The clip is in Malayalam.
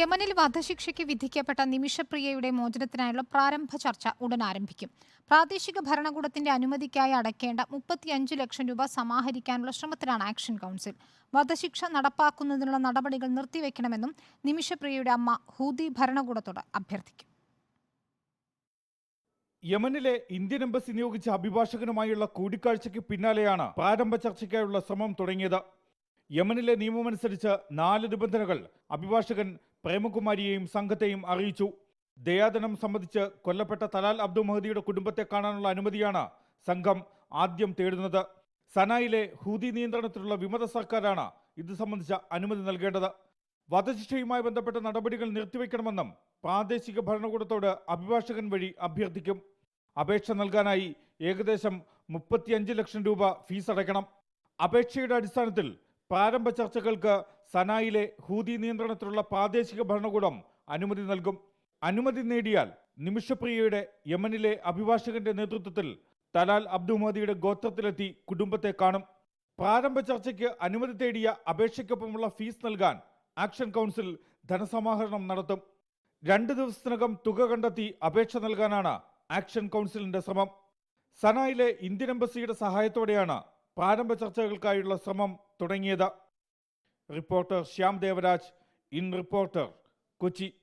യമനിൽ വധശിക്ഷയ്ക്ക് വിധിക്കപ്പെട്ട നിമിഷപ്രിയയുടെ മോചനത്തിനായുള്ള പ്രാരംഭ ചർച്ച ഉടൻ ആരംഭിക്കും. പ്രാദേശിക ഭരണകൂടത്തിന്റെ അനുമതിക്കായി അടയ്ക്കേണ്ട മുപ്പത്തിയഞ്ച് ലക്ഷം രൂപ സമാഹരിക്കാനുള്ള ശ്രമത്തിലാണ് ആക്ഷൻ കൗൺസിൽ. വധശിക്ഷ നടപ്പാക്കുന്നതിനുള്ള നടപടികൾ നിർത്തിവെക്കണമെന്നും നിമിഷപ്രിയയുടെ അമ്മ ഹൂദി ഭരണകൂടത്തോട് അഭ്യർത്ഥിക്കും. യമനിലെ ഇന്ത്യൻ എംബസി നിയോഗിച്ച അഭിഭാഷകനുമായുള്ള കൂടിക്കാഴ്ചയ്ക്ക് പിന്നാലെയാണ് പ്രാരംഭ ചർച്ചയ്ക്കായുള്ള ശ്രമം തുടങ്ങിയത്. യമനിലെ നിയമമനുസരിച്ച് നാല് നിബന്ധനകൾ അഭിഭാഷകൻ പ്രേമകുമാരിയെയും സംഘത്തെയും അറിയിച്ചു. ദയാദനം സംബന്ധിച്ച് കൊല്ലപ്പെട്ട തലാൽ അബ്ദു മഹദിയുടെ കുടുംബത്തെ കാണാനുള്ള അനുമതിയാണ് സംഘം ആദ്യം തേടുന്നത്. സനായിലെ ഹൂതി നിയന്ത്രണത്തിലുള്ള വിമത സർക്കാരാണ് ഇത് സംബന്ധിച്ച അനുമതി നൽകേണ്ടത്. വധശിക്ഷയുമായി ബന്ധപ്പെട്ട നടപടികൾ നിർത്തിവെക്കണമെന്നും പ്രാദേശിക ഭരണകൂടത്തോട് അഭിഭാഷകൻ വഴി അഭ്യർത്ഥിക്കും. അപേക്ഷ നൽകാനായി ഏകദേശം മുപ്പത്തിയഞ്ച് ലക്ഷം രൂപ ഫീസ് അടയ്ക്കണം അപേക്ഷയുടെ അടിസ്ഥാനത്തിൽ പ്രാരംഭ ചർച്ചകൾക്ക് സനായിലെ ഹൂതി നിയന്ത്രണത്തിലുള്ള പ്രാദേശിക ഭരണകൂടം അനുമതി നൽകും. അനുമതി നേടിയാൽ നിമിഷപ്രിയയുടെ യമനിലെ അഭിഭാഷകന്റെ നേതൃത്വത്തിൽ തലാൽ അബ്ദു മഹദിയുടെ ഗോത്രത്തിലെത്തി കുടുംബത്തെ കാണും. പ്രാരംഭ ചർച്ചയ്ക്ക് അനുമതി തേടിയ അപേക്ഷയ്ക്കൊപ്പമുള്ള ഫീസ് നൽകാൻ ആക്ഷൻ കൗൺസിൽ ധനസമാഹരണം നടത്തും. രണ്ട് ദിവസത്തിനകം തുക കണ്ടെത്തി അപേക്ഷ നൽകാനാണ് ആക്ഷൻ കൗൺസിലിന്റെ ശ്രമം. സനായിലെ ഇന്ത്യൻ എംബസിയുടെ സഹായത്തോടെയാണ് പ്രാരംഭ ചർച്ചകൾക്കായുള്ള ശ്രമം തുടങ്ങിയത്. Reporter Shyam Devaraj in reporter Kochi.